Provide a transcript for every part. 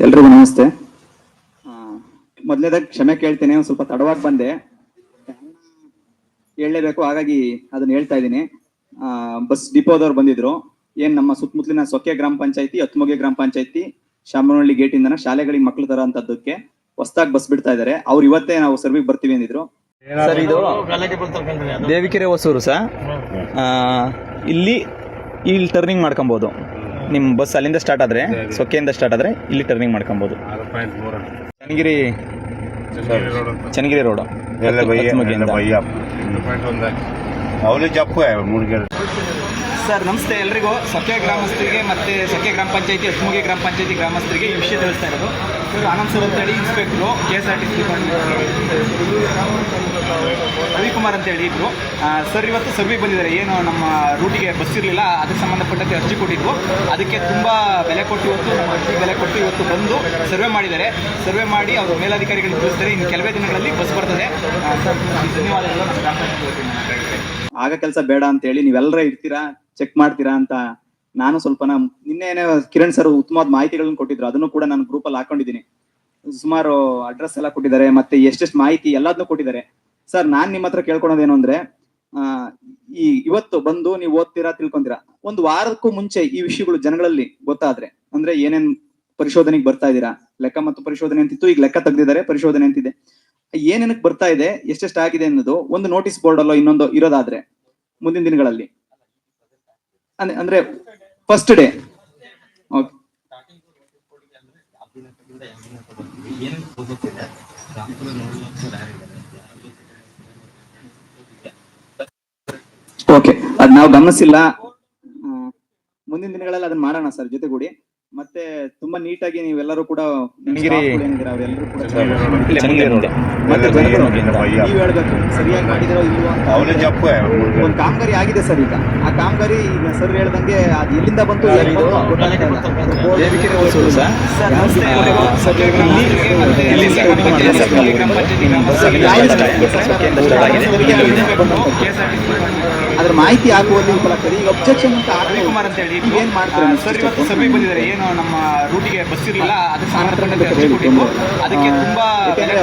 ಎಲ್ರಿಗೂ ನಮಸ್ತೆ. ಮೊದಲೇದಾಗಿ ಕ್ಷಮೆ ಕೇಳ್ತೇನೆ ಒಂದ್ ಸ್ವಲ್ಪ ತಡವಾಗಿ ಬಂದೆ. ಹೇಳಲೇಬೇಕು ಹಾಗಾಗಿ ಅದನ್ನ ಹೇಳ್ತಾ ಇದ್ದೀನಿ. ಬಸ್ ಡಿಪೋದವ್ರು ಬಂದಿದ್ರು. ಏನ್ ನಮ್ಮ ಸುತ್ತಮುತ್ತಲಿನ ಸೊಕ್ಕೆ ಗ್ರಾಮ ಪಂಚಾಯತಿ ಹತ್ಮೊಗೆ ಗ್ರಾಮ ಪಂಚಾಯತಿ ಶಾಮನಹಳ್ಳಿ ಗೇಟ್ ಇಂದನ ಶಾಲೆಗಳಿಗೆ ಮಕ್ಳು ತರ ಅಂತದಕ್ಕೆ ಹೊಸ್ದಾಗಿ ಬಸ್ ಬಿಡ್ತಾ ಇದಾರೆ. ಅವ್ರು ಇವತ್ತೇ ನಾವು ಸರ್ವಿಗೆ ಬರ್ತೀವಿ ಅಂದಿದ್ರು. ಸರ್ ಇದು ದೇವಿಕೆರೆ ಹೊಸೂರು ಸರ್. ಆ, ಇಲ್ಲಿ ಇಲ್ಲಿ ಟರ್ನಿಂಗ್ ಮಾಡ್ಕೊಬೋದು. ನಿಮ್ಮ ಬಸ್ ಅಲ್ಲಿಂದ ಸ್ಟಾರ್ಟ್ ಆದರೆ ಸೊಕ್ಕೆಯಿಂದ ಸ್ಟಾರ್ಟ್ ಆದರೆ ಇಲ್ಲಿ ಟರ್ನಿಂಗ್ ಮಾಡ್ಕೊಬೋದು. ಚನ್ನಗಿರಿ ಚನ್ನಗಿರಿ ರೋಡು ಎಲ್ಲ ಭಯ್ಯ ಹತ್ತುಮಗ್ಗಿಯಿಂದ. ಎಲ್ಲ ಭಯ್ಯ ಅವಳು ಜಪ್ಪು ಮುಡಿಗೆ ಸರ್, ನಮಸ್ತೆ ಎಲ್ರಿಗೂ. ಸೊಕ್ಕೆ ಗ್ರಾಮಸ್ಥರಿಗೆ ಮತ್ತೆ ಸೊಕ್ಕೆ ಗ್ರಾಮ ಪಂಚಾಯತಿ, ಹತ್ಮುಗಿ ಗ್ರಾಮ ಪಂಚಾಯತಿ ಗ್ರಾಮಸ್ಥರಿಗೆ ಈ ವಿಷಯ ತಿಳಿಸ್ತಾ ಇರೋದು. ಸರ್, ಆನಂದ್ ಸರ್ ಅಂತೇಳಿ inspector K S R T C Ravikumar ಅಂತೇಳಿ ಇದ್ರು ಸರ್, ಇವತ್ತು ಸರ್ವೆ ಬಂದಿದ್ದಾರೆ. ಏನು ನಮ್ಮ ರೂಟಿಗೆ ಬಸ್ ಇರಲಿಲ್ಲ, ಅದಕ್ಕೆ ಸಂಬಂಧಪಟ್ಟಂತೆ ಅರ್ಜಿ ಕೊಟ್ಟಿದ್ವು ಅದಕ್ಕೆ ತುಂಬ ಬೆಲೆ ಕೊಟ್ಟು ಇವತ್ತು, ನಮ್ಮ ಅರ್ಜಿ ಬೆಲೆ ಕೊಟ್ಟು ಇವತ್ತು ಬಂದು ಸರ್ವೆ ಮಾಡಿದ್ದಾರೆ. ಸರ್ವೆ ಮಾಡಿ ಅವರು ಮೇಲಾಧಿಕಾರಿಗಳಿಗೆ ತಿಳಿಸ್ತಾರೆ. ಇನ್ನು ಕೆಲವೇ ದಿನಗಳಲ್ಲಿ ಬಸ್ ಬರ್ತದೆ. ಧನ್ಯವಾದಗಳು. ಆಗ ಕೆಲಸ ಬೇಡ ಅಂತ ಹೇಳಿ ನೀವೆಲ್ಲರ ಇರ್ತೀರಾ? ಚೆಕ್ ಮಾಡ್ತೀರಾ ಅಂತ ನಾನು ಸ್ವಲ್ಪ ನಿನ್ನೆ ಕಿರಣ್ ಸರ್ ಉತ್ತಮವಾದ ಮಾಹಿತಿಗಳನ್ನು ಕೊಟ್ಟಿದ್ರು. ಅದನ್ನು ಕೂಡ ನಾನು ಗ್ರೂಪ್ ಅಲ್ಲಿ ಹಾಕೊಂಡಿದ್ದೀನಿ. ಸುಮಾರು ಅಡ್ರೆಸ್ ಎಲ್ಲ ಕೊಟ್ಟಿದ್ದಾರೆ, ಮತ್ತೆ ಎಷ್ಟೆಷ್ಟು ಮಾಹಿತಿ ಎಲ್ಲದನ್ನೂ ಕೊಟ್ಟಿದ್ದಾರೆ. ಸರ್, ನಾನ್ ನಿಮ್ಮ ಹತ್ರ ಕೇಳ್ಕೊಳೋದೇನು ಅಂದ್ರೆ ಈ ಇವತ್ತು ಬಂದು ನೀವು ಓದ್ತೀರಾ ತಿಳ್ಕೊಂತೀರಾ? ಒಂದು ವಾರಕ್ಕೂ ಮುಂಚೆ ಈ ವಿಷಯಗಳು ಜನಗಳಲ್ಲಿ ಗೊತ್ತಾದ್ರೆ, ಅಂದ್ರೆ ಏನೇನ್ ಪರಿಶೋಧನೆಗೆ ಬರ್ತಾ ಇದ್ದೀರಾ? ಲೆಕ್ಕ ಮತ್ತು ಪರಿಶೋಧನೆ ಅಂತಿತ್ತು, ಈಗ ಲೆಕ್ಕ ತೆಗ್ದಿದ್ದಾರೆ, ಪರಿಶೋಧನೆ ಅಂತಿದೆ. ಏನೇನಕ್ಕೆ ಬರ್ತಾ ಇದೆ, ಎಷ್ಟೆಷ್ಟು ಆಗಿದೆ ಅನ್ನೋದು ಒಂದು ನೋಟಿಸ್ ಬೋರ್ಡ್ ಅಲ್ಲೋ ಇನ್ನೊಂದು ಇರೋದಾದ್ರೆ, ಮುಂದಿನ ದಿನಗಳಲ್ಲಿ. ಅಂದ್ರೆ- ಫಸ್ಟ್ ಡೇ ಓಕೆ ಓಕೆ ಅದ್ ನಾವು ಗಮನಿಸಿಲ್ಲ. ಮುಂದಿನ ದಿನಗಳಲ್ಲಿ ಅದನ್ನ ಮಾಡೋಣ ಸರ್ ಜೊತೆಗೂಡಿ. ಮತ್ತೆ ತುಂಬಾ ನೀಟಾಗಿ ನೀವೆಲ್ಲರೂ ಕೂಡ ಮತ್ತೆ ಜನರು ನೀವ್ ಹೇಳ್ಬೇಕು ಸರಿಯಾಗಿ ಮಾಡಿದಿರೋ ಇಲ್ವೋ ಅಂತ ಅವಳು ಜಪ್ಪು ಮುಡಿಗೆ ಕಾಮಗಾರಿ ಆಗಿದೆ ಸರ್ ಈಗ ಆ ಕಾಮಗಾರಿ ಈಗ ಸರ್ ಹೇಳ್ದಂಗೆ ಅದ್ ಎಲ್ಲಿಂದ ಬಂತು ಗೊತ್ತಾಗ್ತಾ ಇಲ್ಲ. ಸರ್ ನಮಸ್ತೆ. ಅದ್ರ ಮಾಹಿತಿ ಹಾಕುವಲ್ಲಿ ವಿಫಲಾಗ್ತದೆ ಈಗ ಅಬ್ಜೆಕ್ಷನ್ ಅಂತ ರವಿಕುಮಾರ್ ಅಂತ ಹೇಳಿ. ಏನ್ ಮಾಡ್ತಾರೆ ಸರ್ ಇವತ್ತು ಸಭೆ ಬಂದಿದ್ದಾರೆ. ಏನು ನಮ್ಮ ರೂಟಿಗೆ ಬಸ್ ಇರಲಿಲ್ಲ. ಅದಕ್ಕೆ ಅದಕ್ಕೆ ತುಂಬಾ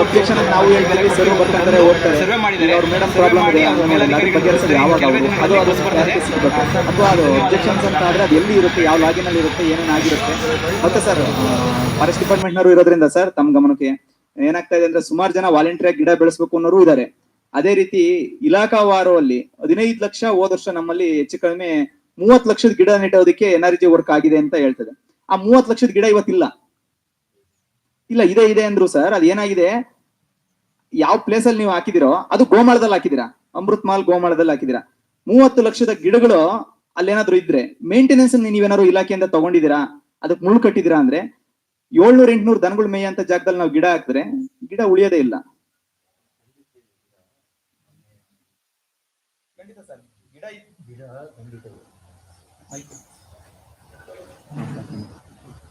ಅಬ್ಜೆಕ್ಷನ್ ನಾವು ಹೇಳ್ತೀವಿ ಸರ್ ಬರ್ತಾರೆ ಹೋಗ್ತಾರೆ. ಸರ್ವೆ ಮಾಡಿದ್ದಾರೆ. ಅವ್ರ ಮೇಡಮ್ ಪ್ರಾಬ್ಲಮ್ ಇದೆ. ಅವ್ರ ಅದನ್ನ ಬಗೆಹರಿಸಿದ್ರೆ ಯಾವಾಗ ಅದು ಅದು. ಅಥವಾ ಅದು ಅಬ್ಜೆಕ್ಷನ್ಸ್ ಅಂತ ಆದ್ರೆ ಅದು ಎಲ್ಲಿ ಇರುತ್ತೆ ಯಾವ ಲಾಗಿನ್ ಅಲ್ಲಿ ಇರುತ್ತೆ ಏನೇನು ಆಗಿರುತ್ತೆ. ಮತ್ತೆ ಸರ್ ಫಾರೆಸ್ಟ್ ಡಿಪಾರ್ಟ್ಮೆಂಟ್ ನವರು ಇರೋದ್ರಿಂದ ಸರ್ ತಮ್ಮ ಗಮನಕ್ಕೆ ಏನಾಗ್ತಾ ಇದೆ ಅಂದ್ರೆ ಸುಮಾರು ಜನ ವಾಲಂಟಿಯರ್ ಗಿಡ ಬೆಳೆಸಬೇಕು ಅನ್ನೋರು ಇದ್ದಾರೆ. ಅದೇ ರೀತಿ ಇಲಾಖಾವಾರದಲ್ಲಿ ಹದಿನೈದು ಲಕ್ಷ ಹೋದ ವರ್ಷ ನಮ್ಮಲ್ಲಿ ಹೆಚ್ಚು ಕಡಿಮೆ ಮೂವತ್ ಲಕ್ಷದ ಗಿಡ ನೆಟ್ಟೋದಕ್ಕೆ ಎನರ್ಜಿ ವರ್ಕ್ ಆಗಿದೆ ಅಂತ ಹೇಳ್ತದೆ. ಆ ಮೂವತ್ ಲಕ್ಷದ ಗಿಡ ಇವತ್ತಿಲ್ಲ. ಇಲ್ಲ, ಇದೆ ಇದೆ ಅಂದ್ರು ಸರ್, ಅದ್ ಏನಾಗಿದೆ? ಯಾವ ಪ್ಲೇಸ್ ಅಲ್ಲಿ ನೀವು ಹಾಕಿದಿರೋ, ಅದು ಗೋಮಾಳದಲ್ಲಿ ಹಾಕಿದಿರಾ. ಅಮೃತ್ ಮಾಲ್ ಗೋಮಾಳದಲ್ಲಿ ಹಾಕಿದಿರಾ. ಮೂವತ್ತು ಲಕ್ಷದ ಗಿಡಗಳು ಅಲ್ಲೇನಾದ್ರು ಇದ್ರೆ ಮೇಂಟೆನೆನ್ಸ್ ನೀವೇನಾದ್ರು ಇಲಾಖೆಯಿಂದ ತಗೊಂಡಿದ್ದೀರಾ? ಅದಕ್ಕೆ ಮುಳ್ಳು ಕಟ್ಟಿದಿರಾ ಅಂದ್ರೆ, ಏಳ್ನೂರ ಎಂಟ್ನೂರು ದನಗಳು ಮೇಯ ಅಂತ ಜಾಗದಲ್ಲಿ ನಾವು ಗಿಡ ಹಾಕಿದ್ರೆ, ಗಿಡ ಉಳಿಯೋದೇ ಇಲ್ಲ.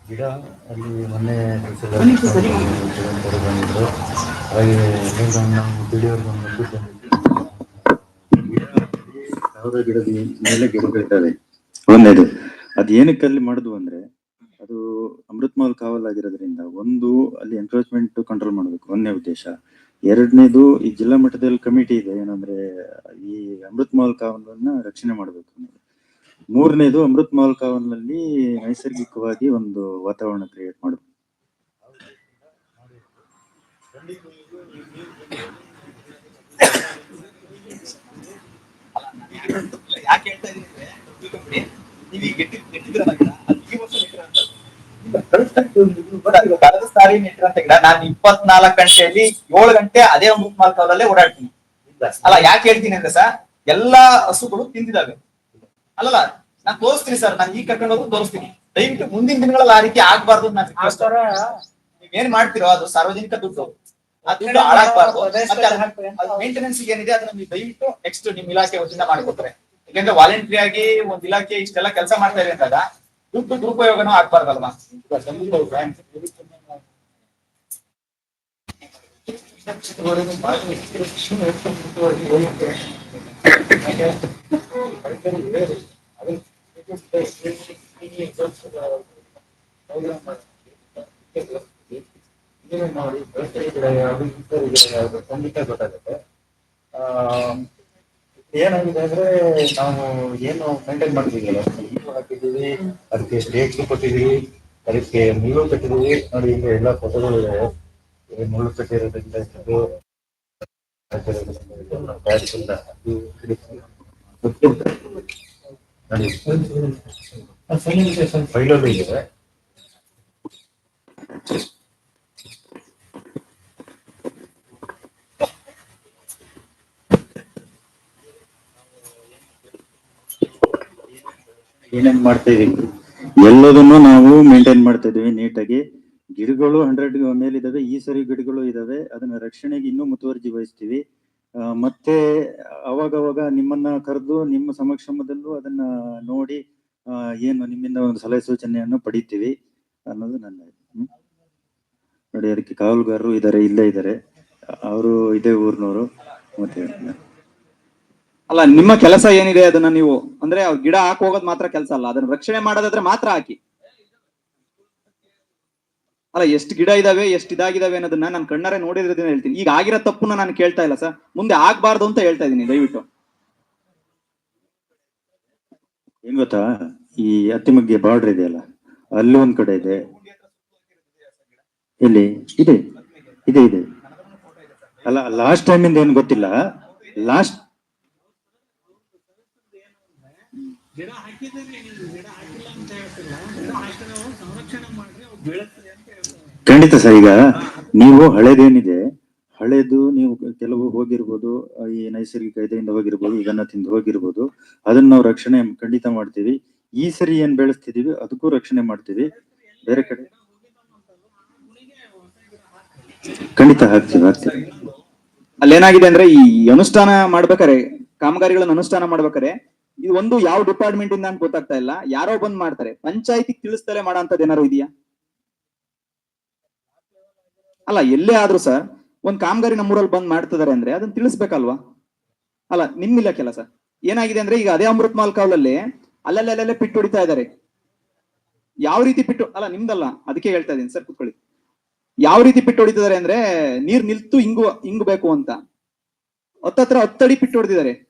ಗಿಡ ಅಲ್ಲಿ ಮೊನ್ನೆ ಬಂದಿದ್ರು. ಹಾಗೆ ನಾವು ದುಡಿಯೋರು ಬಂದು ಸಾವಿರ ಗಿಡದ ಮೇಲೆ ಗಿಡಗಳಿದ್ದಾವೆ ಒಂದೇದು ಅದು ಏನಕ್ಕೆ ಅಲ್ಲಿ ಮಾಡುದು ಅಂದ್ರೆ ಅದು ಅಮೃತ್ ಮಹಲ್ ಕಾವಲ್ ಆಗಿರೋದ್ರಿಂದ ಒಂದು ಅಲ್ಲಿ ಎನ್ಕ್ರೋಚ್ಮೆಂಟ್ ಕಂಟ್ರೋಲ್ ಮಾಡಬೇಕು ಒಂದೇ ಉದ್ದೇಶ. ಎರಡನೇದು ಈ ಜಿಲ್ಲಾ ಮಟ್ಟದಲ್ಲಿ ಕಮಿಟಿ ಇದೆ, ಏನಂದ್ರೆ ಈ ಅಮೃತ್ ಮಹಲ್ ಕಾವಲನ್ನ ರಕ್ಷಣೆ ಮಾಡಬೇಕು ಮೂರನೇದು ಅಮೃತ್ ಮಹಲ್ ಕಾವಲ್ನಲ್ಲಿ ನೈಸರ್ಗಿಕವಾಗಿ ಒಂದು ವಾತಾವರಣ ಕ್ರಿಯೇಟ್ ಮಾಡಬೇಕು. ಯಾಕೆ ಹೇಳ್ತಾ ಇದೀನಿ ಕಳೆದ ಸಾರಿ ನೆಟ್ಟಿರಂತ ಗಿಡ ನಾನು ಇಪ್ಪತ್ನಾಲ್ಕು ಗಂಟೆಯಲ್ಲಿ ಏಳು ಗಂಟೆ ಅದೇ ಅಮೃತ್ ಮಾಲ್ ಓಡಾಡ್ತೀನಿ. ಅಲ್ಲ ಯಾಕೆ ಹೇಳ್ತೀನಿ ಅಂದ್ರೆ ಸರ್ ಎಲ್ಲಾ ಹಸುಗಳು ತಿಂದಿದಾವೆ ಅಲ್ಲಲ್ಲ ನಾನ್ ತೋರಿಸ್ತೀನಿ ಸರ್ ನಾನು ಈಗ ಕರ್ಕೊಂಡು ಹೋಗಿ ತೋರಿಸ್ತೀನಿ. ದಯವಿಟ್ಟು ಮುಂದಿನ ದಿನಗಳಲ್ಲಿ ಆ ರೀತಿ ಆಗ್ಬಾರ್ದು ಅಂತ ನೀವ್ ಏನ್ ಮಾಡ್ತಿರೋ ಅದು ಸಾರ್ವಜನಿಕ ದುಡ್ಡು. ಅದು ದುಡ್ಡು ಹಾಳಾಗ್ಬಾರ್ದು. ಮೇಂಟೆನೆನ್ಸ್ ಏನಿದೆ ಅದನ್ನ ನೀವು ದಯವಿಟ್ಟು ನೆಕ್ಸ್ಟ್ ನಿಮ್ ಇಲಾಖೆ ವತಿಯಿಂದ ಮಾಡ್ಕೊತಾರೆ ಯಾಕಂದ್ರೆ ವಾಲಂಟ್ರಿ ಆಗಿ ಒಂದ್ ಇಲಾಖೆ ಇಷ್ಟೆಲ್ಲ ಕೆಲಸ ಮಾಡ್ತಾ ಇದೆ ಅಂದಾಗ ದುಡ್ಡು ದುರುಪಯೋಗನೂ ಆಗ್ಬಾರ್ದಲ್ವಾ? ನೋಡಿ ಯಾವುದು ಖಂಡಿತ ಗೊತ್ತಾಗುತ್ತೆ ಏನಾಗಿದೆ ಅಂದ್ರೆ ನಾವು ಏನು ಮೇಂಟೈನ್ ಮಾಡ್ತಿದ್ದೀವಿ ಹಾಕಿದ್ದೀವಿ ಅದಕ್ಕೆ ಸ್ಟೇಟ್ಸ್ ಕೊಟ್ಟಿದ್ದೀವಿ ಅದಕ್ಕೆ ಮುಳ್ಳು ಕಟ್ಟಿದ್ದೀವಿ. ನೋಡಿ ಈಗ ಎಲ್ಲ ಫೋಟೋಗಳು ಇದಾವೆ. ಮುಳ್ಳು ಕಟ್ಟಿರೋದ್ರಿಂದ ಹಿಡಿದು. ನೋಡಿ ಫೈಲಲ್ಲೂ ಇದೆ. ಏನೇನ್ ಮಾಡ್ತಾ ಇದೀವಿ ಎಲ್ಲದನ್ನು ನಾವು ಮೇಂಟೈನ್ ಮಾಡ್ತಾ ಇದೀವಿ ನೀಟಾಗಿ. ಗಿಡಗಳು ಹಂಡ್ರೆಡ್ ಮೇಲಿದಾವೆ ಈ ಸರಿ ಗಿಡಗಳು ಇದಾವೆ ಅದನ್ನ ರಕ್ಷಣೆಗೆ ಇನ್ನೂ ಮುತುವರ್ಜಿ ವಹಿಸ್ತೀವಿ. ಮತ್ತೆ ಅವಾಗ ಅವಾಗ ನಿಮ್ಮನ್ನ ಕರೆದು, ನಿಮ್ಮ ಸಮಕ್ಷಮದಲ್ಲೂ ಅದನ್ನ ನೋಡಿ ಏನು ನಿಮ್ಮಿಂದ ಒಂದು ಸಲಹೆ ಸೂಚನೆಯನ್ನು ಪಡಿತೀವಿ ಅನ್ನೋದು ನನ್ನ. ನೋಡಿ, ಅದಕ್ಕೆ ಕಾವಲುಗಾರರು ಇದಾರೆ ಇಲ್ಲೇ ಇದ್ದಾರೆ. ಅವರು ಇದೇ ಊರಿನವರು. ಮತ್ತೆ ಅಲ್ಲ, ನಿಮ್ಮ ಕೆಲಸ ಏನಿದೆ ಅದನ್ನ ನೀವು, ಅಂದ್ರೆ ಗಿಡ ಹಾಕೋಗೋದ್ ಮಾತ್ರ ಕೆಲಸ ಅಲ್ಲ, ಅದನ್ನ ರಕ್ಷಣೆ ಮಾಡೋದಾದ್ರೆ ಮಾತ್ರ ಹಾಕಿ. ಅಲ್ಲ, ಎಷ್ಟು ಗಿಡ ಇದಾವೆ, ಎಷ್ಟು ಇದಾಗಿದಾವೆ ಅನ್ನೋದನ್ನ ನಾನು ಕಣ್ಣಾರೆ ನೋಡಿದ್ರಿಂದ ಹೇಳ್ತೀನಿ. ಈಗ ಆಗಿರೋ ತಪ್ಪನ್ನ ನಾನು ಕೇಳ್ತಾ ಇಲ್ಲ ಸರ್. ಮುಂದೆ ಆಗ್ಬಾರ್ದು ಅಂತ ಹೇಳ್ತಾ ಇದ್ದೀನಿ ದಯವಿಟ್ಟು. ಏನ್ ಗೊತ್ತಾ? ಈ ಅತ್ತಿಮಗ್ಗೆ ಬಾರ್ಡರ್ ಇದೆಯಲ್ಲ, ಅಲ್ಲಿ ಒಂದ್ ಕಡೆ ಇದೆ. ಇಲ್ಲಿ, ಇದೆ ಇದೆ ಇದೆ. ಅಲ್ಲ ಲಾಸ್ಟ್ ಟೈಮ್ ಇಂದ ಏನ್ ಗೊತ್ತಿಲ್ಲ? ಲಾಸ್ಟ್ ಖಂಡಿತ ಸರ್, ಈಗ ನೀವು ಹಳೇದೇನಿದೆ, ಹಳೇದು ನೀವು ಕೆಲವು ಹೋಗಿರ್ಬೋದು, ಈ ನೈಸರ್ಗಿಕ ಇದರಿಂದ ಹೋಗಿರ್ಬೋದು, ಇದನ್ನ ತಿಂದು ಹೋಗಿರ್ಬೋದು, ಅದನ್ನ ನಾವು ರಕ್ಷಣೆ ಖಂಡಿತ ಮಾಡ್ತೀವಿ. ಈ ಸರಿ ಏನ್ ಬೆಳೆಸ್ತಿದೀವಿ, ಅದಕ್ಕೂ ರಕ್ಷಣೆ ಮಾಡ್ತೀವಿ. ಬೇರೆ ಕಡೆ ಖಂಡಿತ ಹಾಕ್ತೀವಿ ಹಾಕ್ತೀವಿ. ಅಲ್ಲೇನಾಗಿದೆ ಅಂದ್ರೆ ಈ ಅನುಷ್ಠಾನ ಮಾಡ್ಬೇಕಾರೆ ಕಾಮಗಾರಿಗಳನ್ನ ಅನುಷ್ಠಾನ ಮಾಡ್ಬೇಕಾರೆ ಇದು ಒಂದು ಯಾವ ಡಿಪಾರ್ಟ್ಮೆಂಟ್ ಇಂದ ಅಂತ ಗೊತ್ತಾಗ್ತಾ ಇಲ್ಲ. ಯಾರೋ ಬಂದ್ ಮಾಡ್ತಾರೆ. ಪಂಚಾಯತಿ ತಿಳಿಸ್ತಲೇ ಮಾಡೋಂಥದ್ದು ಏನಾರು ಇದೆಯಾ? ಅಲ್ಲ, ಎಲ್ಲೇ ಆದ್ರೂ ಸರ್, ಒಂದ್ ಕಾಮಗಾರಿ ನಮ್ಮೂರಲ್ಲಿ ಬಂದ್ ಮಾಡ್ತಿದಾರೆ ಅಂದ್ರೆ ಅದನ್ನ ತಿಳಿಸ್ಬೇಕಲ್ವಾ? ಅಲ್ಲ ನಿಮ್ಮಿಲ್ಲ ಕೆಲಸ ಏನಾಗಿದೆ ಅಂದ್ರೆ ಈಗ ಅದೇ ಅಮೃತ್ ಮಾಲ್ ಕಾವಲಲ್ಲಿ ಅಲ್ಲಲ್ಲೇ ಪಿಟ್ಟು ಹೊಡಿತಾ ಇದ್ದಾರೆ ಯಾವ ರೀತಿ ಪಿಟ್ಟು, ಅಲ್ಲ, ನಿಮ್ದಲ್ಲ, ಅದಕ್ಕೆ ಹೇಳ್ತಾ ಇದೀನಿ ಸರ್, ಕುತ್ಕೊಳ್ಳಿ. ಯಾವ ರೀತಿ ಪಿಟ್ಟು ಹೊಡಿತಿದ್ದಾರೆ ಅಂದ್ರೆ ನೀರ್ ನಿಲ್ತು ಹಿಂಗು ಹಿಂಗಬೇಕು ಅಂತ. ಹತ್ತತ್ರ ಹತ್ತಡಿ ಪಿಟ್ಟು ಹೊಡೆದಿದ್ದಾರೆ.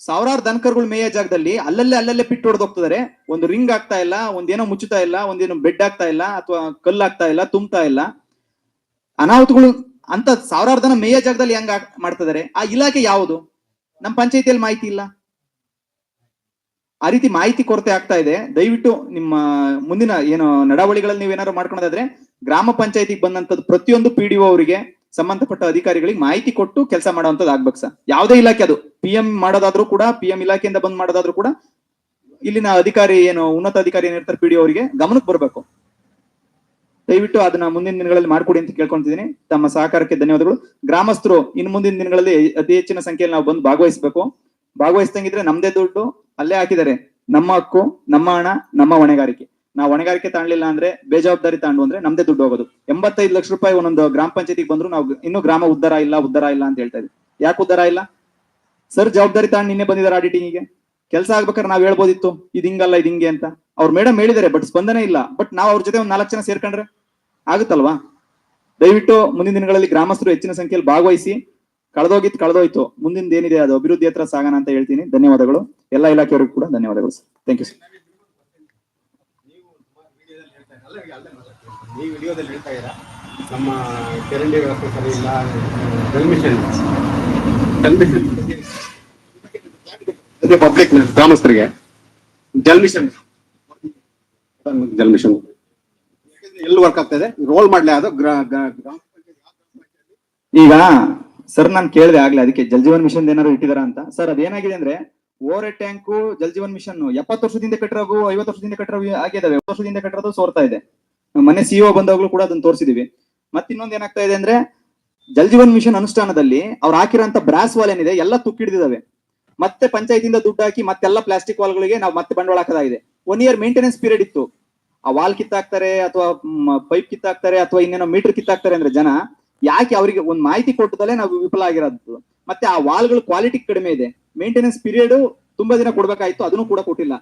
ಸಾವಿರಾರು ದನಕರುಗಳು ಮೇಯ ಜಾಗದಲ್ಲಿ ಅಲ್ಲಲ್ಲೇ ಅಲ್ಲಲ್ಲೇ ಹೊಡೆದು ಹೋಗ್ತಿದ್ದಾರೆ ಒಂದು ರಿಂಗ್ ಆಗ್ತಾ ಇಲ್ಲ, ಒಂದೇನೋ ಮುಚ್ಚುತ್ತಾ ಇಲ್ಲ, ಒಂದೇನೋ ಬೆಡ್ ಆಗ್ತಾ ಇಲ್ಲ, ಅಥವಾ ಕಲ್ಲು ಆಗ್ತಾ ಇಲ್ಲ ತುಂಬ್ತಾ ಇಲ್ಲ. ಅನಾಹುತಗಳು ಅಂತ ಸಾವಿರಾರು ದನ ಮೇಯ ಜಾಗದಲ್ಲಿ ಹೆಂಗ್ ಮಾಡ್ತಿದ್ದಾರೆ ಆ ಇಲಾಖೆ ಯಾವುದು? ನಮ್ಮ ಪಂಚಾಯತಿಯಲ್ಲಿ ಮಾಹಿತಿ ಇಲ್ಲ. ಆ ರೀತಿ ಮಾಹಿತಿ ಕೊರತೆ ಆಗ್ತಾ ಇದೆ. ದಯವಿಟ್ಟು ನಿಮ್ಮ ಮುಂದಿನ ಏನು ನಡಾವಳಿಗಳಲ್ಲಿ ನೀವೇನಾದ್ರು ಮಾಡ್ಕೊಳೋದಾದ್ರೆ ಗ್ರಾಮ ಪಂಚಾಯತಿಗೆ ಬಂದಂತದ್ದು ಪ್ರತಿಯೊಂದು ಪಿ ಡಿ ಅವರಿಗೆ ಸಂಬಂಧಪಟ್ಟ ಅಧಿಕಾರಿಗಳಿಗೆ ಮಾಹಿತಿ ಕೊಟ್ಟು ಕೆಲಸ ಮಾಡುವಂತದ್ದು ಆಗ್ಬೇಕು ಸರ್. ಯಾವುದೇ ಇಲಾಖೆ ಅದು. ಪಿ ಎಂ ಮಾಡೋದಾದ್ರೂ ಕೂಡ ಪಿ ಎಂ ಇಲಾಖೆಯಿಂದ ಬಂದ್ ಮಾಡೋದಾದ್ರೂ ಕೂಡ ಇಲ್ಲಿನ ಅಧಿಕಾರಿ ಏನು, ಉನ್ನತ ಅಧಿಕಾರಿ ಏನಿರ್ತಾರೆ ಪಿ ಡಿ ಅವರಿಗೆ ಗಮನಕ್ಕೆ ಬರಬೇಕು. ದಯವಿಟ್ಟು ಅದನ್ನ ಮುಂದಿನ ದಿನಗಳಲ್ಲಿ ಮಾಡಿಕೊಡಿ ಅಂತ ಕೇಳ್ಕೊಂತಿದ್ದೀನಿ ತಮ್ಮ ಸಹಕಾರಕ್ಕೆ ಧನ್ಯವಾದಗಳು. ಗ್ರಾಮಸ್ಥರು, ಇನ್ನು ಮುಂದಿನ ದಿನಗಳಲ್ಲಿ ಅತಿ ಹೆಚ್ಚಿನ ಸಂಖ್ಯೆಯಲ್ಲಿ ನಾವು ಬಂದು ಭಾಗವಹಿಸಬೇಕು. ಭಾಗವಹಿಸ್ದಂಗಿದ್ರೆ ನಮ್ದೇ ದುಡ್ಡು, ಅಲ್ಲೇ ಹಾಕಿದ್ದಾರೆ. ನಮ್ಮ ಹಕ್ಕು, ನಮ್ಮ ಹಣ, ನಮ್ಮ ಹೊಣೆಗಾರಿಕೆ. ನಾವು ಹೊಣೆಗಾರಿಕೆ ತಾಣ್ಲಿಲ್ಲ ಅಂದ್ರೆ ಬೇಜವಾಬ್ದಾರಿ ತಾಂಡು ಅಂದ್ರೆ ನಮ್ದೇ ದುಡ್ಡು ಹೋಗೋದು. ಎಂಬತ್ತೈದು ಲಕ್ಷ ರೂಪಾಯಿ ಒಂದೊಂದು ಗ್ರಾಮ ಪಂಚಾಯತಿಗೆ ಬಂದ್ರು ನಾವು ಇನ್ನೂ ಗ್ರಾಮ ಉದ್ದಾರ ಇಲ್ಲ ಉದ್ದಾರ ಇಲ್ಲ ಅಂತ ಹೇಳ್ತಾ ಇದ್ವಿ. ಯಾಕೆ ಉದ್ದಾರ ಇಲ್ಲ? ಸರ್, ಜವಾಬ್ದಾರಿ ತಾಂಡ್ ನಿನ್ನೆ ಬಂದಿದ್ದಾರೆ ಆಡಿಟಿಂಗಿಗೆ ಕೆಲಸ ಆಗ್ಬೇಕಾದ್ರೆ ನಾವ್ ಹೇಳ್ಬೋದಿತ್ತು, ಇದು ಹಿಂಗಲ್ಲ, ಇದು ಹಿಂಗೆ ಅಂತ. ಅವ್ರ ಮೇಡಮ್ ಹೇಳಿದ್ದಾರೆ, ಬಟ್ ಸ್ಪಂದನೆ ಇಲ್ಲ. ಬಟ್ ನಾವು ಅವ್ರ ಜೊತೆ ಒಂದ್ ನಾಲ್ಕು ಜನ ಸೇರ್ಕೊಂಡ್ರೆ ಆಗುತ್ತಲ್ವಾ? ದಯವಿಟ್ಟು ಮುಂದಿನ ದಿನಗಳಲ್ಲಿ ಗ್ರಾಮಸ್ಥರು ಹೆಚ್ಚಿನ ಸಂಖ್ಯೆಯಲ್ಲಿ ಭಾಗವಹಿಸಿ. ಕಳೆದೋಗಿತ್ತು ಕಳೆದೋಯ್ತು. ಮುಂದಿನ ಏನಿದೆ ಅದು ಅಭಿವೃದ್ಧಿ ಹತ್ರ ಸಾಗಣ ಅಂತ ಹೇಳ್ತೀನಿ. ಧನ್ಯವಾದಗಳು. ಎಲ್ಲ ಇಲಾಖೆಯವರಿಗೂ ಕೂಡ ಧನ್ಯವಾದಗಳು, ಸರ್. ಥ್ಯಾಂಕ್ ಯು ಸರ್ ಈ ವಿಡಿಯೋದಲ್ಲಿ ಹೇಳ್ತಾ ಇದ್ದೀರಾ ನಮ್ಮ ಚರಂಡಿ ವ್ಯವಸ್ಥೆ ಸರಿ ಇಲ್ಲ ಜಲ್ಮಿಷನ್ ಜಲ್ಮಿಷನ್ ಅದೇ ಪಬ್ಲಿಕ್ ಗ್ರಾಮಸ್ಥರಿಗೆ ಜಲ್ಮಿಷನ್ ಜಲ್ಮಿಷನ್ ಎಲ್ಲಿ ವರ್ಕ್ ಆಗ್ತಾ ಇದೆ? ರೋಲ್ ಮಾಡ್ಲೇ ಅದು ಈಗ ಸರ್ ನಾನು ಕೇಳಿದೆ ಆಗ್ಲೇ ಅದಕ್ಕೆ ಜಲ್ ಜೀವನ್ ಮಿಷನ್ ಏನಾದ್ರು ಇಟ್ಟಿದಾರ ಅಂತ. ಸರ್ ಅದೇನಾಗಿದೆ ಅಂದ್ರೆ over tank, Jal Jeevan mission ಎಪ್ಪತ್ತು ವರ್ಷದಿಂದ ಕಟ್ಟಿರೋವು ಐವತ್ತು ವರ್ಷದಿಂದ ಕಟ್ಟಿರೋ ಆಗಿದಾವೆ. ವರ್ಷದಿಂದ ಕಟ್ಟಿರೋದು ಸೋರ್ತಾ ಇದೆ. ಮನೆ ಸಿಇಒ ಬಂದಾಗಲೂ ಕೂಡ ಅದನ್ನ ತೋರಿಸಿದೀವಿ. ಮತ್ತೆ ಇನ್ನೊಂದು ಏನಾಗ್ತಾ ಇದೆ ಅಂದ್ರೆ, ಜಲ್ ಜೀವನ್ ಮಿಷನ್ ಅನುಷ್ಠಾನದಲ್ಲಿ ಅವ್ರು ಹಾಕಿರೋಂತ ಬ್ರಾಸ್ ವಾಲ್ ಏನಿದೆ, ಎಲ್ಲ ತುಕ್ಕಿಡಿದಿದಾವೆ. ಮತ್ತೆ ಪಂಚಾಯತಿಯಿಂದ ದುಡ್ಡು ಹಾಕಿ ಮತ್ತೆಲ್ಲ ಪ್ಲಾಸ್ಟಿಕ್ ವಾಲ್ಗಳಿಗೆ ನಾವು ಮತ್ತೆ ಬಂಡವಾಳ ಹಾಕದಾಗಿದೆ. ಒನ್ ಇಯರ್ ಮೇಂಟೆನೆನ್ಸ್ ಪೀರಿಯಡ್ ಇತ್ತು. ಆ ವಾಲ್ ಕಿತ್ತಾಕ್ತಾರೆ, ಅಥವಾ ಪೈಪ್ ಕಿತ್ತಾಕ್ತಾರೆ, ಅಥವಾ ಇನ್ನೇನೋ ಮೀಟರ್ ಕಿತ್ತಾಕ್ತಾರೆ ಅಂದ್ರೆ ಜನ ಯಾಕೆ ಅವರಿಗೆ ಒಂದ್ ಮಾಹಿತಿ ಕೊಟ್ಟದಲ್ಲೇ ನಾವು ವಿಫಲ ಆಗಿರೋದು? ಮತ್ತೆ ಆ ವಾಲ್ಗಳ ಕ್ವಾಲಿಟಿ ಕಡಿಮೆ ಇದೆ. ಮೇಂಟೆನೆನ್ಸ್ ಪೀರಿಯಡ್ ತುಂಬಾ ದಿನ ಕೊಡ್ಬೇಕಾಯ್ತು, ಅದನ್ನು ಕೂಡ ಕೊಟ್ಟಿಲ್ಲ.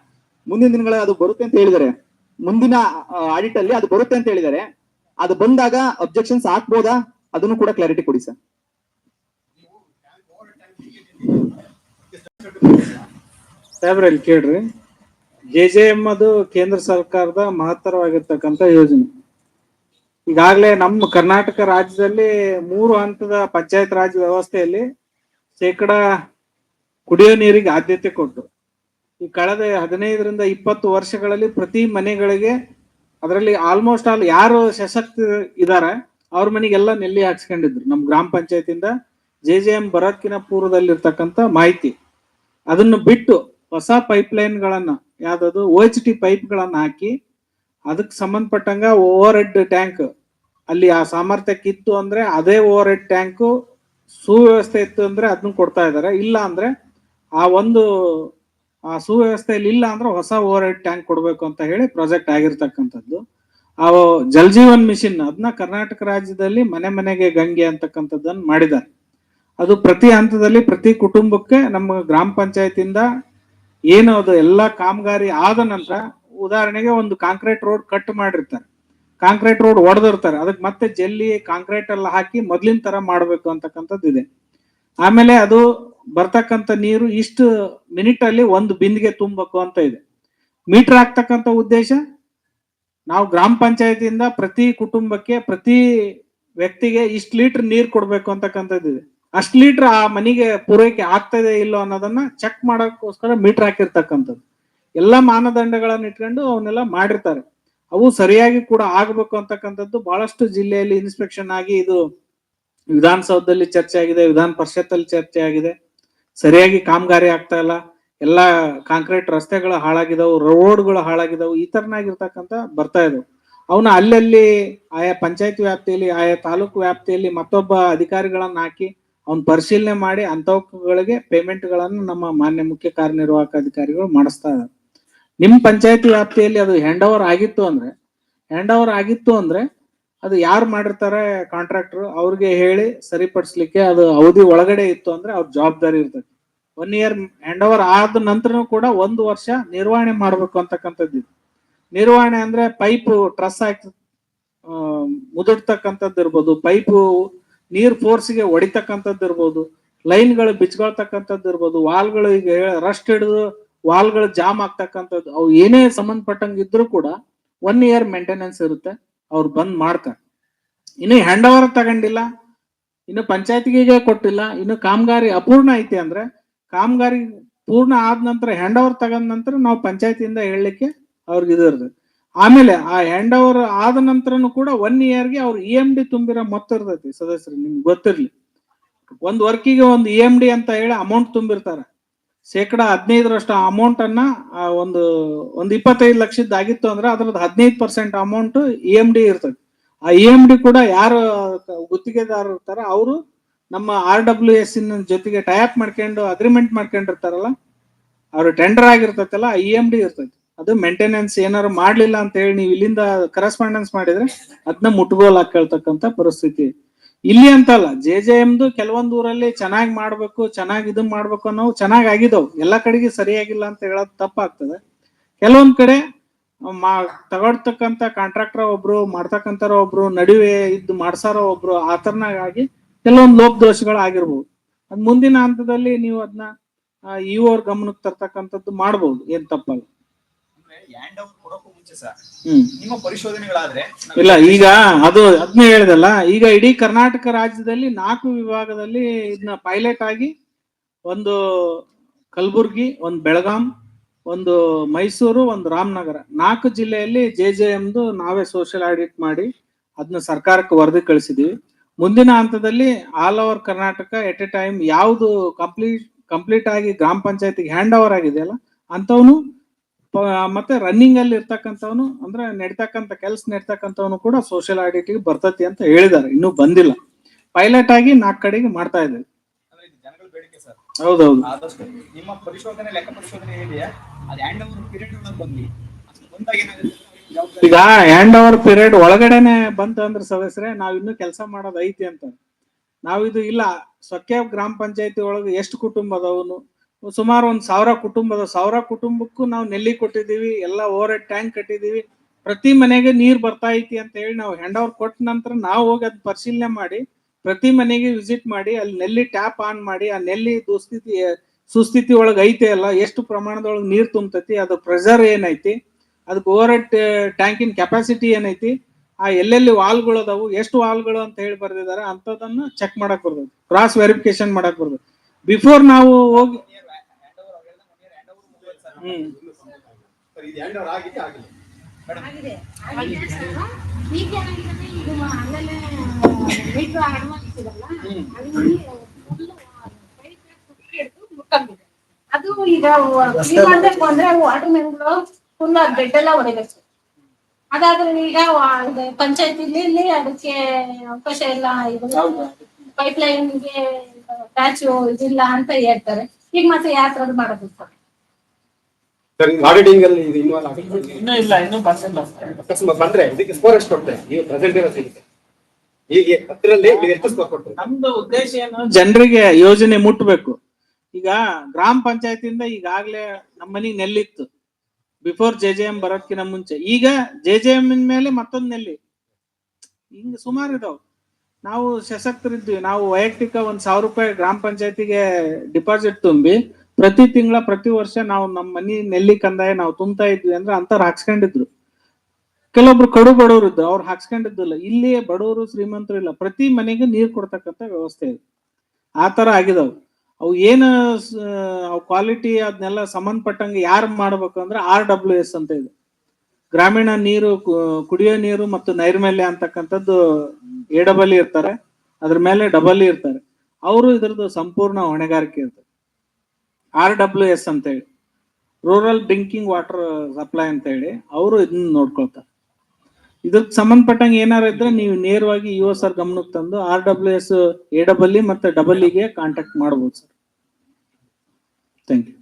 ಮುಂದಿನ ದಿನಗಳಲ್ಲಿ ಅದು ಬರುತ್ತೆ ಅಂತ ಹೇಳಿದ್ದಾರೆ. ಮುಂದಿನ ಆಡಿಟ್ ಅಲ್ಲಿ ಅದು ಬರುತ್ತೆ ಅಂತ ಹೇಳಿದ್ದಾರೆ. ಅದು ಬಂದಾಗ ಅಬ್ಜೆಕ್ಷನ್ಸ್ ಹಾಕ್ಬೋದಾ? ಅದನ್ನು ಕೂಡ ಕ್ಲಾರಿಟಿ ಕೊಡಿ ಸರ್. ಸಾಹೇಬ್ರಲ್ಲಿ ಕೇಳ್ರಿ. ಜೆ ಜೆ ಎಂ ಅದು ಕೇಂದ್ರ ಸರ್ಕಾರದ ಮಹತ್ತರವಾಗಿರ್ತಕ್ಕಂಥ ಯೋಜನೆ. ಈಗಾಗಲೇ ನಮ್ಮ ಕರ್ನಾಟಕ ರಾಜ್ಯದಲ್ಲಿ ಮೂರು ಹಂತದ ಪಂಚಾಯತ್ ರಾಜ್ ವ್ಯವಸ್ಥೆಯಲ್ಲಿ ಶೇಕಡ ಕುಡಿಯೋ ನೀರಿಗೆ ಆದ್ಯತೆ ಕೊಟ್ಟು ಈ ಕಳೆದ ಹದಿನೈದರಿಂದ ಇಪ್ಪತ್ತು ವರ್ಷಗಳಲ್ಲಿ ಪ್ರತಿ ಮನೆಗಳಿಗೆ ಅದರಲ್ಲಿ ಆಲ್ಮೋಸ್ಟ್ ಆಲ್ ಯಾರು ಸಶಕ್ತ ಇದಾರೆ, ಅವ್ರ ಮನೆಗೆಲ್ಲ ನೆಲ್ಲಿ ಹಾಕ್ಸ್ಕೊಂಡಿದ್ರು. ನಮ್ಮ ಗ್ರಾಮ ಪಂಚಾಯತಿಂದ ಜೆ ಜೆ ಎಂ ಬರಕ್ಕಿನ ಪೂರ್ವದಲ್ಲಿರ್ತಕ್ಕಂಥ ಮಾಹಿತಿ. ಅದನ್ನು ಬಿಟ್ಟು ಹೊಸ ಪೈಪ್ ಲೈನ್ಗಳನ್ನ ಯಾವ್ದದು ಓ ಎಚ್ ಟಿ ಪೈಪ್ಗಳನ್ನು ಹಾಕಿ ಅದಕ್ಕೆ ಸಂಬಂಧಪಟ್ಟಂಗ ಓವರ್ ಹೆಡ್ ಟ್ಯಾಂಕ್ ಅಲ್ಲಿ ಆ ಸಾಮರ್ಥ್ಯಕ್ಕೆ ಇತ್ತು ಅಂದ್ರೆ ಅದೇ ಓವರ್ ಹೆಡ್ ಟ್ಯಾಂಕು ಸುವ್ಯವಸ್ಥೆ ಇತ್ತು ಅಂದ್ರೆ ಅದನ್ನ ಕೊಡ್ತಾ ಇದ್ದಾರೆ ಇಲ್ಲ ಅಂದ್ರೆ ಆ ಒಂದು, ಆ ಸುವ್ಯವಸ್ಥೆಯಲ್ಲಿ ಇಲ್ಲ ಅಂದ್ರೆ ಹೊಸ ಓವರ್ ಹೆಡ್ ಟ್ಯಾಂಕ್ ಕೊಡ್ಬೇಕು ಅಂತ ಹೇಳಿ ಪ್ರಾಜೆಕ್ಟ್ ಆಗಿರ್ತಕ್ಕಂಥದ್ದು. ಆ ಜಲ್ ಜೀವನ್ ಮಿಷನ್ ಅದನ್ನ ಕರ್ನಾಟಕ ರಾಜ್ಯದಲ್ಲಿ ಮನೆ ಮನೆಗೆ ಗಂಗೆ ಅಂತಕ್ಕಂಥದ್ದನ್ನ ಮಾಡಿದ್ದಾರೆ. ಅದು ಪ್ರತಿ ಹಂತದಲ್ಲಿ ಪ್ರತಿ ಕುಟುಂಬಕ್ಕೆ ನಮ್ಮ ಗ್ರಾಮ ಪಂಚಾಯತಿಯಿಂದ ಏನು ಅದು ಎಲ್ಲ ಕಾಮಗಾರಿ ಆದ ನಂತರ ಉದಾಹರಣೆಗೆ ಒಂದು ಕಾಂಕ್ರೀಟ್ ರೋಡ್ ಕಟ್ ಮಾಡಿರ್ತಾರೆ. ಕಾಂಕ್ರೀಟ್ ರೋಡ್ ಒಡೆದಿರ್ತಾರೆ. ಅದಕ್ಕೆ ಮತ್ತೆ ಜಲ್ಲಿ ಕಾಂಕ್ರೀಟ್ ಎಲ್ಲ ಹಾಕಿ ಮೊದ್ಲಿನ ತರ ಮಾಡಬೇಕು ಅಂತಕ್ಕಂಥದ್ದು ಇದೆ. ಆಮೇಲೆ ಅದು ಬರ್ತಕ್ಕಂಥ ನೀರು ಇಷ್ಟು ಮಿನಿಟ್ ಅಲ್ಲಿ ಒಂದು ಬಿಂದಿಗೆ ತುಂಬಬೇಕು ಅಂತ ಇದೆ. ಮೀಟರ್ ಹಾಕ್ತಕ್ಕಂಥ ಉದ್ದೇಶ? ನಾವು ಗ್ರಾಮ ಪಂಚಾಯತಿಯಿಂದ ಪ್ರತಿ ಕುಟುಂಬಕ್ಕೆ, ಪ್ರತಿ ವ್ಯಕ್ತಿಗೆ ಇಷ್ಟು ಲೀಟರ್ ನೀರು ಕೊಡ್ಬೇಕು ಅಂತಕ್ಕಂಥದ್ದು ಇದೆ. ಅಷ್ಟು ಲೀಟರ್ ಆ ಮನೆಗೆ ಪೂರೈಕೆ ಆಗ್ತದೆ ಇಲ್ಲೋ ಅನ್ನೋದನ್ನ ಚೆಕ್ ಮಾಡೋಕ್ಕೋಸ್ಕರ ಮೀಟರ್ ಹಾಕಿರ್ತಕ್ಕಂಥದ್ದು. ಎಲ್ಲ ಮಾನದಂಡಗಳನ್ನ ಇಟ್ಕೊಂಡು ಅವನ್ನೆಲ್ಲ ಮಾಡಿರ್ತಾರೆ. ಅವು ಸರಿಯಾಗಿ ಕೂಡ ಆಗ್ಬೇಕು ಅಂತಕ್ಕಂಥದ್ದು ಬಹಳಷ್ಟು ಜಿಲ್ಲೆಯಲ್ಲಿ ಇನ್ಸ್ಪೆಕ್ಷನ್ ಆಗಿ ಇದು ವಿಧಾನಸೌಧದಲ್ಲಿ ಚರ್ಚೆ ಆಗಿದೆ, ವಿಧಾನ ಪರಿಷತ್ ಅಲ್ಲಿ ಚರ್ಚೆ ಆಗಿದೆ. ಸರಿಯಾಗಿ ಕಾಮಗಾರಿ ಆಗ್ತಾ ಇಲ್ಲ. ಎಲ್ಲ ಕಾಂಕ್ರೀಟ್ ರಸ್ತೆಗಳು ಹಾಳಾಗಿದವು, ರೋಡ್ಗಳು ಹಾಳಾಗಿದವು, ಈ ತರನಾಗಿರ್ತಕ್ಕಂಥ ಬರ್ತಾ ಇದಾವೆ. ಅವನ್ನ ಅಲ್ಲಲ್ಲಿ ಆಯಾ ಪಂಚಾಯತ್ ವ್ಯಾಪ್ತಿಯಲ್ಲಿ, ಆಯಾ ತಾಲೂಕು ವ್ಯಾಪ್ತಿಯಲ್ಲಿ ಮತ್ತೊಬ್ಬ ಅಧಿಕಾರಿಗಳನ್ನ ಹಾಕಿ ಅವ್ನ ಪರಿಶೀಲನೆ ಮಾಡಿ ಅಂಥವುಗಳಿಗೆ ಪೇಮೆಂಟ್ಗಳನ್ನು ನಮ್ಮ ಮಾನ್ಯ ಮುಖ್ಯ ಕಾರ್ಯನಿರ್ವಾಹಕ ಅಧಿಕಾರಿಗಳು ಮಾಡಿಸ್ತಾ ಇದ್ದಾರೆ ನಿಮ್ ಪಂಚಾಯತಿ ವ್ಯಾಪ್ತಿಯಲ್ಲಿ ಅದು ಹ್ಯಾಂಡ್ ಓವರ್ ಆಗಿತ್ತು ಅಂದ್ರೆ ಹ್ಯಾಂಡ್ ಓವರ್ ಆಗಿತ್ತು ಅಂದ್ರೆ ಅದು ಯಾರು ಮಾಡಿರ್ತಾರೆ ಕಾಂಟ್ರಾಕ್ಟರ್ ಅವ್ರಿಗೆ ಹೇಳಿ ಸರಿಪಡಿಸ್ಲಿಕ್ಕೆ ಅದು ಅವಧಿ ಒಳಗಡೆ ಇತ್ತು ಅಂದ್ರೆ ಅವ್ರ ಜವಾಬ್ದಾರಿ ಇರ್ತದೆ ಒನ್ ಇಯರ್ ಹ್ಯಾಂಡ್ ಓವರ್ ಆದ ನಂತರನೂ ಕೂಡ ಒಂದು ವರ್ಷ ನಿರ್ವಹಣೆ ಮಾಡ್ಬೇಕು ಅಂತಕ್ಕಂಥದ್ದು ನಿರ್ವಹಣೆ ಅಂದ್ರೆ ಪೈಪ್ ಟ್ರಸ್ ಹಾಕಿ ಮುದುಡ್ತಕ್ಕಂಥದ್ದು ಇರ್ಬೋದು ಪೈಪು ನೀರ್ ಫೋರ್ಸ್ಗೆ ಹೊಡಿತಕ್ಕಂಥದ್ದು ಇರ್ಬೋದು ಲೈನ್ಗಳು ಬಿಚ್ಕೊಳ್ತಕ್ಕಂಥದ್ದು ಇರ್ಬೋದು, ವಾಲ್ಗಳು ಈಗ ರಸ್ಟ್ ಹಿಡಿದು ವಾಲ್ಗಳು ಜಾಮ್ ಆಗ್ತಕ್ಕಂಥದ್ದು, ಅವು ಏನೇ ಸಂಬಂಧಪಟ್ಟಂಗೆ ಇದ್ರೂ ಕೂಡ ಒನ್ ಇಯರ್ ಮೇಂಟೆನೆನ್ಸ್ ಇರುತ್ತೆ, ಅವ್ರು ಬಂದ್ ಮಾಡ್ತಾರೆ. ಇನ್ನು ಹ್ಯಾಂಡ್ ಓವರ್ ತಗೊಂಡಿಲ್ಲ, ಇನ್ನು ಪಂಚಾಯತಿಗೆ ಕೊಟ್ಟಿಲ್ಲ, ಇನ್ನು ಕಾಮಗಾರಿ ಅಪೂರ್ಣ ಐತಿ ಅಂದ್ರೆ, ಕಾಮಗಾರಿ ಪೂರ್ಣ ಆದ ನಂತರ ಹ್ಯಾಂಡ್ ಓವರ್ ತಗೊಂಡ ನಂತರ ನಾವು ಪಂಚಾಯತಿಯಿಂದ ಹೇಳಲಿಕ್ಕೆ ಅವ್ರಿಗೆ ಇದು ಆಮೇಲೆ ಆ ಹ್ಯಾಂಡ್ ಓವರ್ ಆದ ನಂತರನು ಕೂಡ ಒನ್ ಇಯರ್ಗೆ ಅವ್ರು ಇ ಎಂ ಡಿ ತುಂಬಿರೋ ಮೊತ್ತ ಇರ್ತೈತಿ ಸದಸ್ಯರು, ನಿಮ್ಗೆ ಗೊತ್ತಿರ್ಲಿ. ಒಂದ್ ವರ್ಕಿಗೆ ಒಂದು ಇ ಎಂ ಡಿ ಅಂತ ಹೇಳಿ ಅಮೌಂಟ್ ತುಂಬಿರ್ತಾರೆ. ಶೇಕಡ ಹದಿನೈದರಷ್ಟು ಅಮೌಂಟ್ ಅನ್ನ ಒಂದು ಒಂದು ಇಪ್ಪತ್ತೈದು ಆಗಿತ್ತು ಅಂದ್ರೆ ಅದ್ರದ್ದು ಹದಿನೈದು percent amount E M D ಇರ್ತದೆ. ಆ ಇ ಎಂ ಡಿ ಕೂಡ ಯಾರು ಗುತ್ತಿಗೆದಾರ ಇರ್ತಾರ ಅವರು ನಮ್ಮ ಆರ್ ಡಬ್ಲ್ಯೂ ಎಸ್ ಜೊತೆಗೆ ಟೈಪ್ ಮಾಡ್ಕೊಂಡು ಅಗ್ರಿಮೆಂಟ್ ಮಾಡ್ಕೊಂಡಿರ್ತಾರಲ್ಲ, ಅವ್ರು ಟೆಂಡರ್ ಆಗಿರ್ತೈತಲ್ಲ ಇ ಎಂ ಡಿ ಇರ್ತೈತಿ. ಅದು ಮೇಂಟೆನೆನ್ಸ್ ಏನಾರು ಮಾಡ್ಲಿಲ್ಲ ಅಂತ ಹೇಳಿ ನೀವು ಇಲ್ಲಿಂದ ಕರೆಸ್ಪಾಂಡೆನ್ಸ್ ಮಾಡಿದ್ರೆ ಅದನ್ನ ಮುಟ್ಗೋಲ್ ಹಾಕೇಳ್ತಕ್ಕಂತ ಪರಿಸ್ಥಿತಿ. ಇಲ್ಲಿ ಅಂತಲ್ಲ ಜೆ ಜೆ ಎಮ್ದು ಕೆಲವೊಂದು ಊರಲ್ಲಿ ಚೆನ್ನಾಗಿ ಮಾಡ್ಬೇಕು, ಚೆನ್ನಾಗಿ ಇದನ್ ಮಾಡ್ಬೇಕು ಅನ್ನೋ ಚೆನ್ನಾಗಿ ಆಗಿದವು ಎಲ್ಲಾ ಕಡೆಗೆ ಸರಿಯಾಗಿಲ್ಲ ಅಂತ ಹೇಳೋದು ತಪ್ಪಾಗ್ತದೆ. ಕೆಲವೊಂದ್ ಕಡೆ ಮಾ ತಗೊಳ್ತಕ್ಕಂತ ಕಾಂಟ್ರಾಕ್ಟರ್ ಒಬ್ರು ಮಾಡ್ತಕ್ಕಂತಾರ ಒಬ್ರು, ನಡುವೆ ಇದ್ದು ಮಾಡ್ಸಾರ ಒಬ್ರು ಆತರನಾಗಿ ಕೆಲವೊಂದ್ ಲೋಪ ದೋಷಗಳು ಆಗಿರ್ಬೋದು. ಅದ್ ಮುಂದಿನ ಹಂತದಲ್ಲಿ ನೀವು ಅದನ್ನ ಇವ್ರ ಗಮನಕ್ಕೆ ತರ್ತಕ್ಕಂಥದ್ದು ಮಾಡ್ಬೋದು. ಏನ್ ತಪ್ಪಲ್ಲ. ಸರ್. ನಿಮ್ಮ ಪರಿಶೋಧನೆಗಳಾದ್ರೆ ಇಲ್ಲ ಈಗ ಅದು ಅದ್ನ ಹೇಳಿದಲ್ಲ ಈಗ ಇಡೀ ಕರ್ನಾಟಕ ರಾಜ್ಯದಲ್ಲಿ ನಾಲ್ಕು ವಿಭಾಗದಲ್ಲಿ ಇದನ್ನ ಪೈಲಟ್ ಆಗಿ ಒಂದು ಕಲಬುರ್ಗಿ ಒಂದು ಬೆಳಗಾಂ ಒಂದು ಮೈಸೂರು ಒಂದು ರಾಮನಗರ. ನಾಲ್ಕು ಜಿಲ್ಲೆಯಲ್ಲಿ ಜೆ ಜೆ ಎಮ್ದು ನಾವೇ ಸೋಷಿಯಲ್ ಆಡಿಟ್ ಮಾಡಿ ಅದನ್ನ ಸರ್ಕಾರಕ್ಕೆ ವರದಿ ಕಳಿಸಿದೀವಿ. ಮುಂದಿನ ಹಂತದಲ್ಲಿ all over Karnataka at a time ಯಾವುದು ಕಂಪ್ಲೀಟ್ ಕಂಪ್ಲೀಟ್ ಆಗಿ ಗ್ರಾಮ ಪಂಚಾಯತಿಗೆ ಹ್ಯಾಂಡ್ ಓವರ್ ಆಗಿದೆಯಲ್ಲ ಅಂತವನು ಮತ್ತೆ ರನ್ನಿಂಗ್ ಅಲ್ಲಿ ಇರ್ತಕ್ಕಂಥವನು ಅಂದ್ರೆ ನಡ್ತಕ್ಕಂಥ ಕೆಲಸ ನಡ್ತಕ್ಕಂಥವನು ಕೂಡ ಸೋಷಿಯಲ್ ಆಡಿಟಿಗೆ ಬರ್ತತಿ ಅಂತ ಹೇಳಿದ್ದಾರೆ. ಇನ್ನೂ ಬಂದಿಲ್ಲ. ಪೈಲಟ್ ಆಗಿ ನಾಲ್ಕು ಕಡೆಗೆ ಮಾಡ್ತಾ ಇದ್ದೀವಿ ಅಂದ್ರೆ ಇದು ಜನಗಳ ಬೇಡಿಕೆ ಸರ್. ಹೌದೌದು. ಆದಷ್ಟು ನಿಮ್ಮ ಪರಿಶೋಧನೆ ಲೆಕ್ಕ ಪರಿಶೋಧನೆ ಅದು ಹ್ಯಾಂಡ್ ಓವರ್ ಪೀರಿಯಡ್ ಒಳಗೆ ಬಂದ್ವಿ. ಈಗ ಹ್ಯಾಂಡ್ ಓವರ್ ಪೀರಿಯಡ್ ಒಳಗಡೆನೆ ಬಂತು ಅಂದ್ರೆ ಸದಸ್ಯರೇ ನಾವ್ ಇನ್ನು ಕೆಲಸ ಮಾಡೋದು ಐತಿ ಅಂತ. ನಾವಿದು ಇಲ್ಲ. ಸೊಕ್ಕೆ ಗ್ರಾಮ ಪಂಚಾಯತಿ ಒಳಗೆ ಎಷ್ಟು ಕುಟುಂಬ ಅದಾವನು ಸುಮಾರು ಒಂದು ಸಾವಿರ ಕುಟುಂಬದ ಸಾವಿರ ಕುಟುಂಬಕ್ಕೂ ನಾವು ನೆಲ್ಲಿ ಕೊಟ್ಟಿದೀವಿ ಎಲ್ಲ ಓವರ್ ಹೆಡ್ ಟ್ಯಾಂಕ್ ಕಟ್ಟಿದೀವಿ ಪ್ರತಿ ಮನೆಗೆ ನೀರು ಬರ್ತಾ ಐತಿ ಅಂತ ಹೇಳಿ ನಾವು ಹ್ಯಾಂಡ್ ಓವರ್ ಕೊಟ್ಟ ನಂತರ ನಾವು ಹೋಗಿ ಅದ್ ಪರಿಶೀಲನೆ ಮಾಡಿ, ಪ್ರತಿ ಮನೆಗೆ ವಿಸಿಟ್ ಮಾಡಿ, ಅಲ್ಲಿ ನೆಲ್ಲಿ ಟ್ಯಾಪ್ ಆನ್ ಮಾಡಿ, ಆ ನೆಲ್ಲಿ ದುಸ್ಥಿತಿ, ಸುಸ್ಥಿತಿ ಒಳಗೆ ಐತೆ ಅಲ್ಲ, ಎಷ್ಟು ಪ್ರಮಾಣದೊಳಗೆ ನೀರು ತುಂಬತೈತಿ, ಅದು ಪ್ರೆಷರ್ ಏನೈತಿ ಅದಕ್ಕೆ ಓವರ್ ಟ್ಯಾಂಕಿನ ಕೆಪಾಸಿಟಿ ಏನೈತಿ, ಆ ಎಲ್ಲೆಲ್ಲಿ ವಾಲ್ಗಳು ಅದಾವು, ಎಷ್ಟು ವಾಲ್ಗಳು ಅಂತ ಹೇಳಿ ಬರ್ದಿದ್ದಾರೆ ಅಂತದನ್ನ ಚೆಕ್ ಮಾಡಕ್ ಬರ್ತದೆ ಕ್ರಾಸ್ ವೆರಿಫಿಕೇಶನ್ ಮಾಡಕ್ ಬರ್ತದೆ ಬಿಫೋರ್ ನಾವು ಹೋಗಿ ಸರ್ ಇದು ಹ್ಯಾಂಡ್ ಓವರ್ ಆಗಿದೆ ಆಗಿಲ್ಲ ಆಗಿದೆ ಆಗಿದೆ ಸರ್ ಈಗ ಏನಾಗಿದೆ ಇದು ಮೀಟರ್ ಅಲ್ಲಿ ಸುತ್ತಿ ಹಿಡ್ದು ಮುಟ್ಟಂಗಿದೆ ಅದು ಈಗ ಕ್ಲೀನ್ ಮಾಡ್ಬೇಕು ಅಂದ್ರೆ ವಾಟರ್ ಮೆನ್ಗಳು ಫುಲ್ ಬೆಡ್ ಎಲ್ಲ ಹೊಡಿಬೇಕು ಅದಾದ್ರೆ ಈಗ ಪಂಚಾಯತಿಲಿ ಅದಕ್ಕೆ ಅವಕಾಶ ಇಲ್ಲ ಇದು. ಪೈಪ್ ಲೈನ್ಗೆ ಪ್ಯಾಚ್ ಇದಿಲ್ಲ ಅಂತ ಹೇಳ್ತಾರೆ. ಈಗ ಮತ್ತೆ ಯಾವ ಥರದ್ದು ಮಾಡೋದು ಸರ್? ಸರ್ ಆಡಿಟಿಂಗ್ ಅಲ್ಲಿ ಇದು ಇನ್ವಾಲ್ವ್ ಆಗಿದೆ. ಇನ್ನೂ ಇಲ್ಲ ಇನ್ನೂ ಬಂದಿಲ್ಲ ಅಕಸ್ಮಾತ್ ಬಂದ್ರೆ ಇದಕ್ಕೆ ಸ್ಕೋರ್ ಎಷ್ಟು ಕೊಡ್ತೇವೆ ನೀವು ಪ್ರೆಸೆಂಟ್ ಇರೋ ಸಿಗುತ್ತೆ ಈಗ ಹತ್ತರಲ್ಲಿ ನೀವು ಎಷ್ಟು ಸ್ಕೋರ್ ಕೊಡ್ತೇವೆ ನಮ್ದು ಉದ್ದೇಶ ಏನು? ಜನರಿಗೆ ಯೋಜನೆ ಮುಟ್ಟಬೇಕು ಈಗ ಗ್ರಾಮ ಪಂಚಾಯತಿಯಿಂದ ಈಗಾಗಲೇ ನಮ್ಮ ಮನೆಗ್ ನೆಲ್ಲಿತ್ತು. ಬಿಫೋರ್ ಜೆ ಜೆ ಎಂ ಬರೋದ್ಕಿಂತ ಮುಂಚೆ. ಈಗ ಜೆ ಜೆ ಎಂ ಮೇಲೆ ಮತ್ತೊಂದು ನೆಲ್ಲಿ. ಹಿಂಗ ಸುಮಾರು ಇದಾವ್. ನಾವು ಸಶಕ್ತರಿದ್ವಿ. ನಾವು ವೈಯಕ್ತಿಕ ಒಂದ್ ಸಾವಿರ ರೂಪಾಯಿ ಗ್ರಾಮ ಪಂಚಾಯತಿಗೆ ಡಿಪಾಸಿಟ್ ತುಂಬಿ ಪ್ರತಿ ತಿಂಗಳ, ಪ್ರತಿ ವರ್ಷ ನಾವು ನಮ್ಮ ಮನಿ ನೆಲ್ಲಿ ಕಂದಾಯ ನಾವು ತುಂಬ್ತಾ ಇದ್ವಿ ಅಂದ್ರೆ ಅಂತವ್ರು ಹಾಕ್ಸ್ಕೊಂಡಿದ್ರು. ಕೆಲವೊಬ್ರು ಕಡು ಬಡವರು ಇದ್ರು ಅವ್ರು ಹಾಕ್ಸ್ಕೊಂಡಿದ್ದಿಲ್ಲ. ಇಲ್ಲಿ ಬಡವರು ಶ್ರೀಮಂತರು ಇಲ್ಲ. ಪ್ರತಿ ಮನೆಗೆ ನೀರು ಕೊಡ್ತಕ್ಕಂಥ ವ್ಯವಸ್ಥೆ ಇದೆ. ಆ ತರ ಆಗಿದಾವ್. ಅವು ಏನು ಅವು ಕ್ವಾಲಿಟಿ ಅದನ್ನೆಲ್ಲ ಸಂಬಂಧಪಟ್ಟಂಗೆ ಯಾರು ಮಾಡ್ಬೇಕು ಅಂದ್ರೆ ಆರ್ ಡಬ್ಲ್ಯೂ ಎಸ್ ಅಂತ ಇದೆ. ಗ್ರಾಮೀಣ ನೀರು ಕುಡಿಯೋ ನೀರು ಮತ್ತು ನೈರ್ಮಲ್ಯ ಅಂತಕ್ಕಂಥದ್ದು ಎ ಡಬಲ್ ಇರ್ತಾರೆ. ಅದ್ರ ಮೇಲೆ ಡಬಲ್ ಇರ್ತಾರೆ. ಅವರು ಇದ್ರದ್ದು ಸಂಪೂರ್ಣ ಹೊಣೆಗಾರಿಕೆ ಇರ್ತದೆ ಆರ್ ಡಬ್ಲ್ಯೂ ಎಸ್ ಅಂತ ಹೇಳಿ ರೂರಲ್ ಡ್ರಿಂಕಿಂಗ್ ವಾಟರ್ ಸಪ್ಲೈ ಅಂತ ಹೇಳಿ ಅವರು ಇದನ್ನ ನೋಡ್ಕೊಳ್ತಾರೆ. ಇದಕ್ಕೆ ಸಂಬಂಧಪಟ್ಟಂಗೆ ಏನಾರು ಇದ್ರೆ ನೀವು ನೇರವಾಗಿ ಇಒ ಸರ್ ಗಮನಕ್ಕೆ ತಂದು R W S A double E ಮತ್ತೆ ಡಬಲ್ ಇಗೆ ಕಾಂಟ್ಯಾಕ್ಟ್ ಮಾಡ್ಬೋದು ಸರ್ ಥ್ಯಾಂಕ್ ಯು